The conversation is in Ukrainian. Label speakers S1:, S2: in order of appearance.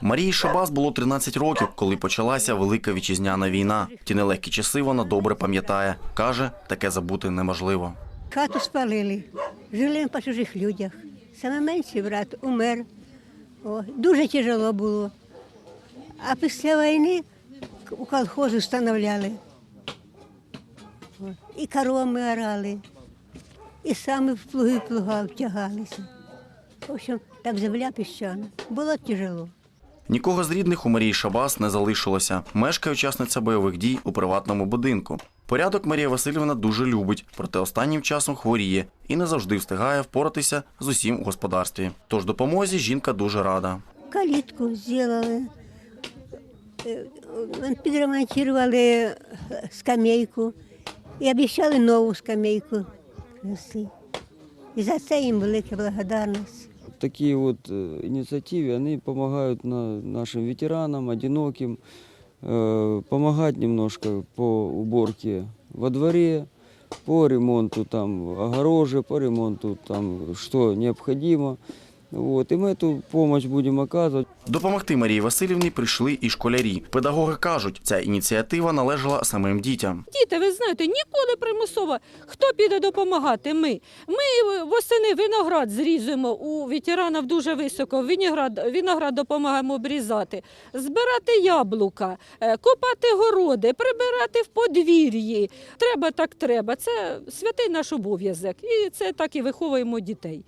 S1: Марії Шабас було 13 років, коли почалася велика вітчизняна війна. Ті нелегкі часи вона добре пам'ятає. Каже, таке забути неможливо.
S2: Хату спалили, жили по чужих людях. Саме менший брат умер. О, дуже тяжело було. А після війни у колхозі встановляли. О, І короми орали, і самі в плуги плуга втягалися. В общем, так земля піщана. Було тяжело.
S1: Нікого з рідних у Марії Шабас не залишилося. Мешкає учасниця бойових дій у приватному будинку. Порядок Марія Васильівна дуже любить, проте останнім часом хворіє і не завжди встигає впоратися з усім у господарстві. Тож допомозі жінка дуже рада.
S2: Калітку зробили, е, підремонтували скамейку і обіцяли нову скамейку. І за це їм велика благодарність
S3: такие вот э, инициативы, они помогают на, нашим ветеранам, одиноким, э, помогать немножко по уборке во дворе, по ремонту там огорожи, по ремонту там что необходимо. Вот, и мы эту помощь будем оказывать.
S1: Допомогти Марії Васильівні прийшли і школярі. Педагоги кажуть, ця ініціатива належала самим дітям.
S4: Діти, ви знаєте, ніколи примусово. Хто піде допомагати? Ми. Ми восени виноград зрізуємо у ветеранів дуже високо. Виноград, виноград допомагаємо обрізати, збирати яблука, е, копати городи, прибирати в подвір'ї. Треба так треба. Це святий наш обов'язок. І це так і виховуємо дітей.